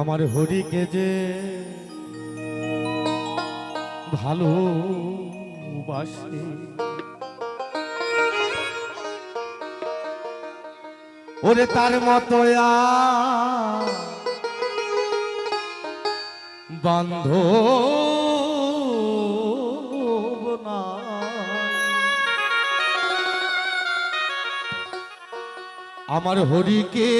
আমার হরিকে যে ভালো বাসে। ওরে তার মতো বান্ধ আমার হরিকে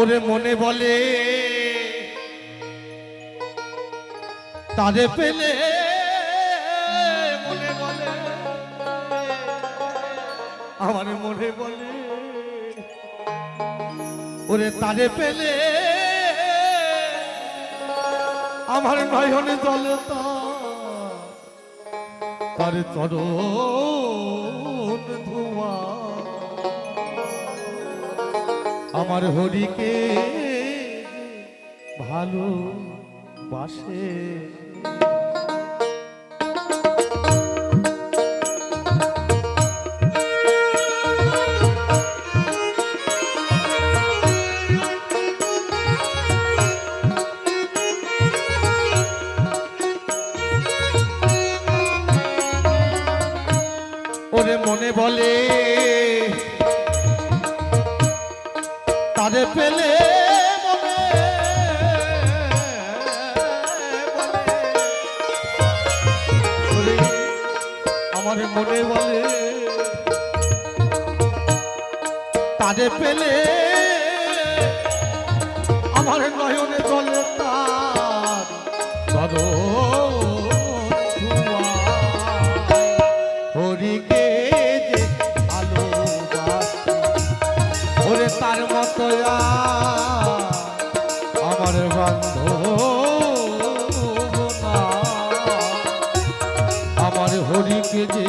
ওরে মনে বলে, তারে পেলে, মনে বলে, আমার মনে বলে, ওরে তারে পেলে, আমার নয়নে জলে তার চরণ আমার হরিকে ভালো বাসে। ওরে মনে বলে তারে পেলে। আমার মনে বলে তারে পেলে আমার নয়নে চলে তার যে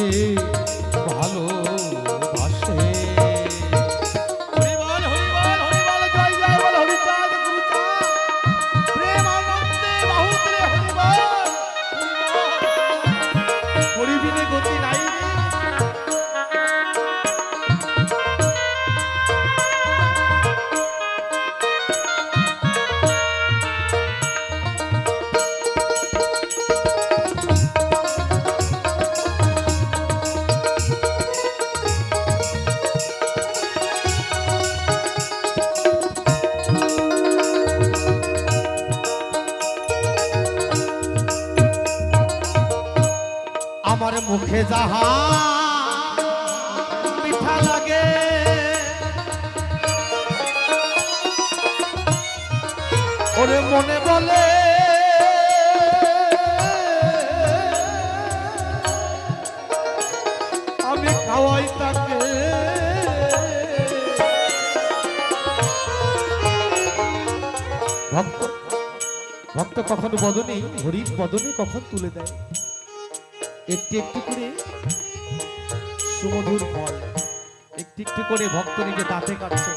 মিঠা লাগে। ওরে মনে বলে, আমি খাওয়াই তাকে। ভক্ত ভক্ত কখনো বদনে হরির বদনে কখন তুলে দেয়? একটু একটু করে সুমধুর ফল একটু করে ভক্ত নিজে দাঁতে কাটছে।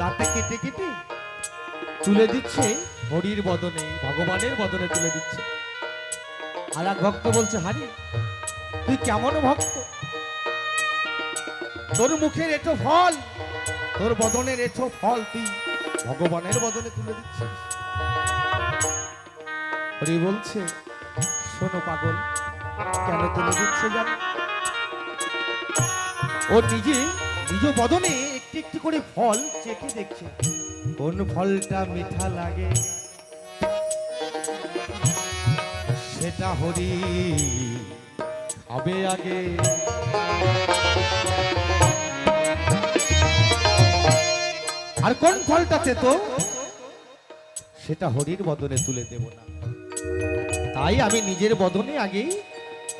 দাঁতে কেটে কেটে তুলে দিচ্ছে হরির বদনে, ভগবানের বদনে তুলে দিচ্ছে। আর এক ভক্ত বলছে, হারি, তুই কেমন ভক্ত? তোর মুখের এটো ফল, তোর বদনের এটো ফল তুই ভগবানের বদনে তুলে দিচ্ছিস। হরি বলছে, শোনো পাগল, কেন তুলে দিচ্ছে জানো? ও নিজে নিজ বদনে একটি একটি করে ফল চেখে দেখছে। কোন ফলটা মিঠা লাগে? সেটা হরি খাবে আগে। আর কোন ফলটাতে তো সেটা হরির বদনে তুলে দেব না। তাই আমি নিজের বদনে আগেই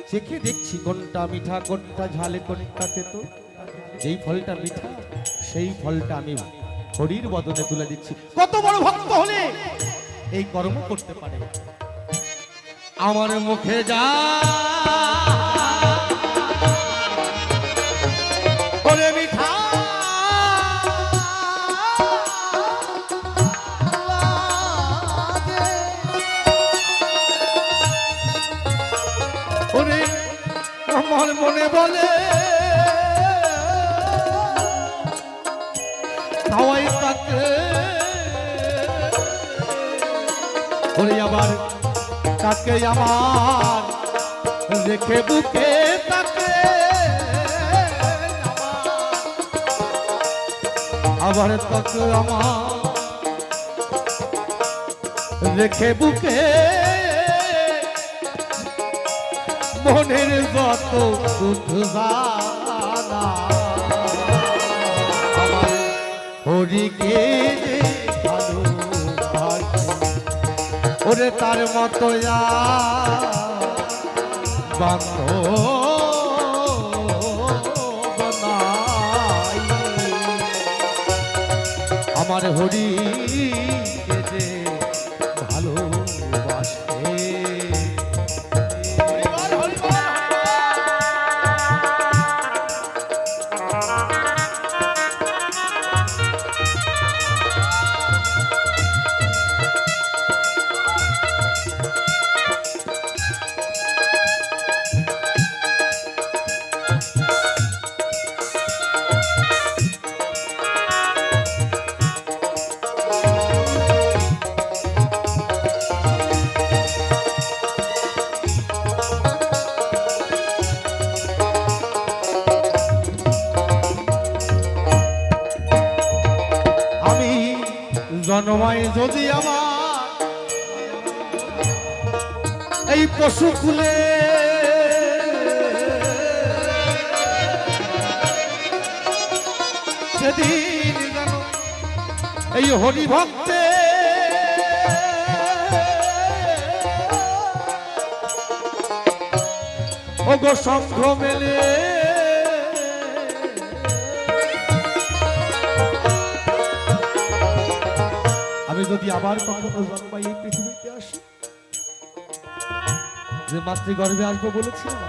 চেখে দেখছি কোনটা মিঠা, কোনটা ঝালে, কোনটা তেতো। যেই ফলটা মিঠা, সেই ফলটা আমি হরির বদনে তুলে দিচ্ছি। কত বড় ভক্ত হলে এই কর্ম করতে পারে। আমার মুখে যা। আমার মনে বলে খাওয়াই তাকে। ওরে আবার, তাকে আমার রেখে বুকে তাকে। আবার তাকে আমার রেখে বুকে। মনের যত দুঃখ জানা হরিকে ওরে তার মতো বান্ধব আমার হরি জন্মাই যদি আমার এই পশু খুলে। সেদিন এই হরি ভক্তে ওগো সংঘ মেলে। যদি আবার কখনো জন্মাই এই পৃথিবীতে আসি? যে মাতৃগর্ভে আসব বলেছিলাম।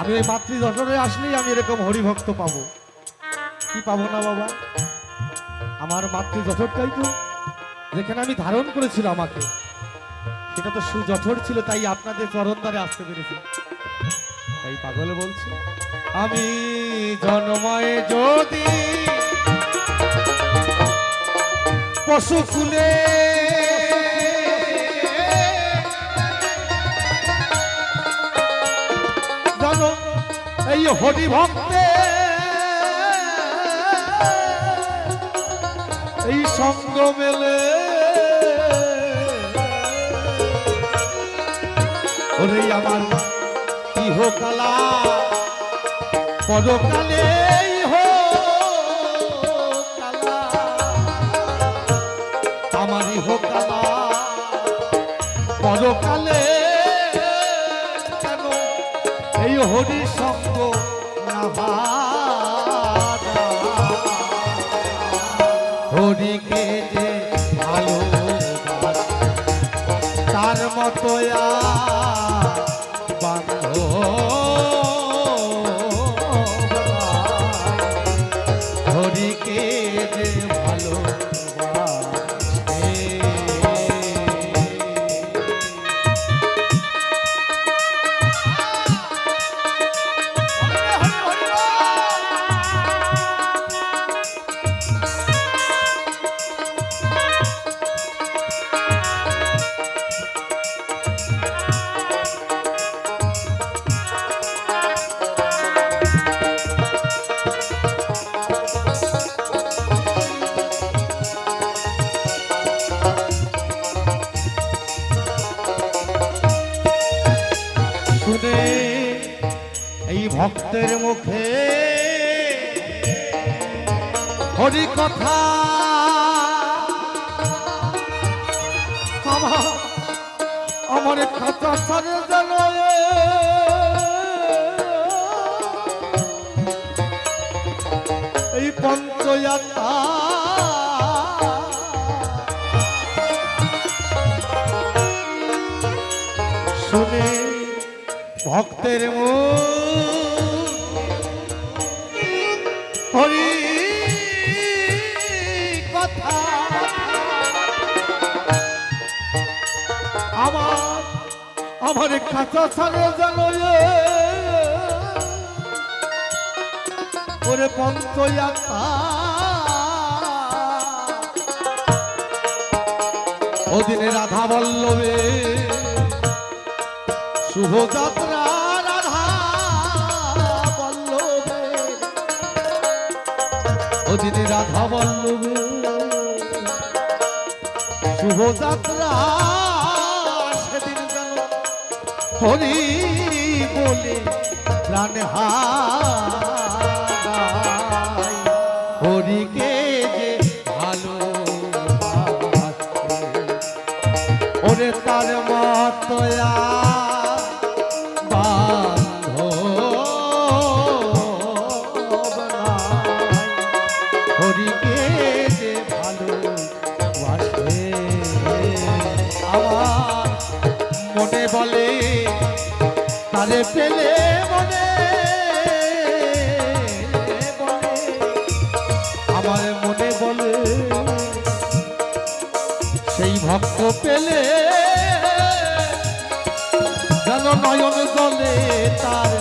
আমি ওই মাতৃ যশোরে আসলেই আমি এরকম হরিভক্ত পাবো। কি পাবো না বাবা? আমার মাতৃ যশোরটাই তো যেখানে আমি ধারণ করেছিল আমাকে। সেটা তো সুজঠর ছিল, তাই আপনাদের চরণ দ্বারে আসতে পেরেছি। তাই পাগলে বলছে, আমি জন্ময়ে যদি পশু ফুলে জানো এই হরি ভক্তে এই সঙ্গ মেলে। ওরে আমার ইহকালা পরকালে হো আমারই হোক পরকালে কেন এই হরি সঙ্গ না? হরিকে যে ভালো তার মতো হরিকে ভক্তের মুখে। হরি কথা। আমার খাতা সারে যেন এই পঞ্চয়াত্রা শুনে ভক্তের মুখ আমার আমার খাঁচা ছাড়ে যেন ওরে পঞ্চয়া ওদিনে রাধা বল্লভে শুভযাত্রা রাধা বল্লভে। ওদিনে রাধা বল্লভে শুভযাত্রা হরি বলে প্রাণ। হরিকে যে ভালো ওরে তার মতয়া বলে তারে পেলে মনে আমার মনে বলে সেই ভক্ত পেলে যেন নয়ন জলে তার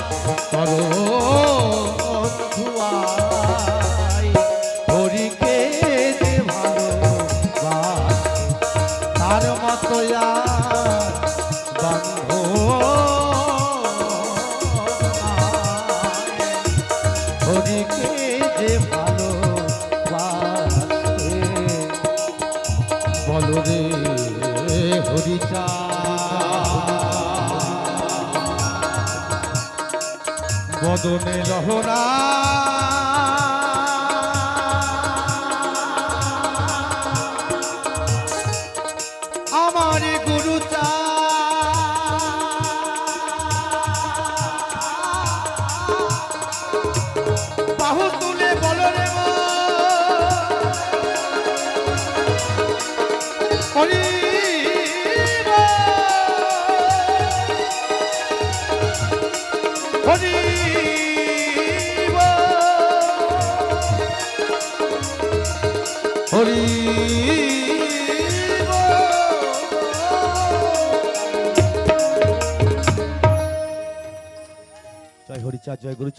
বদনে লহরা জয় গুরু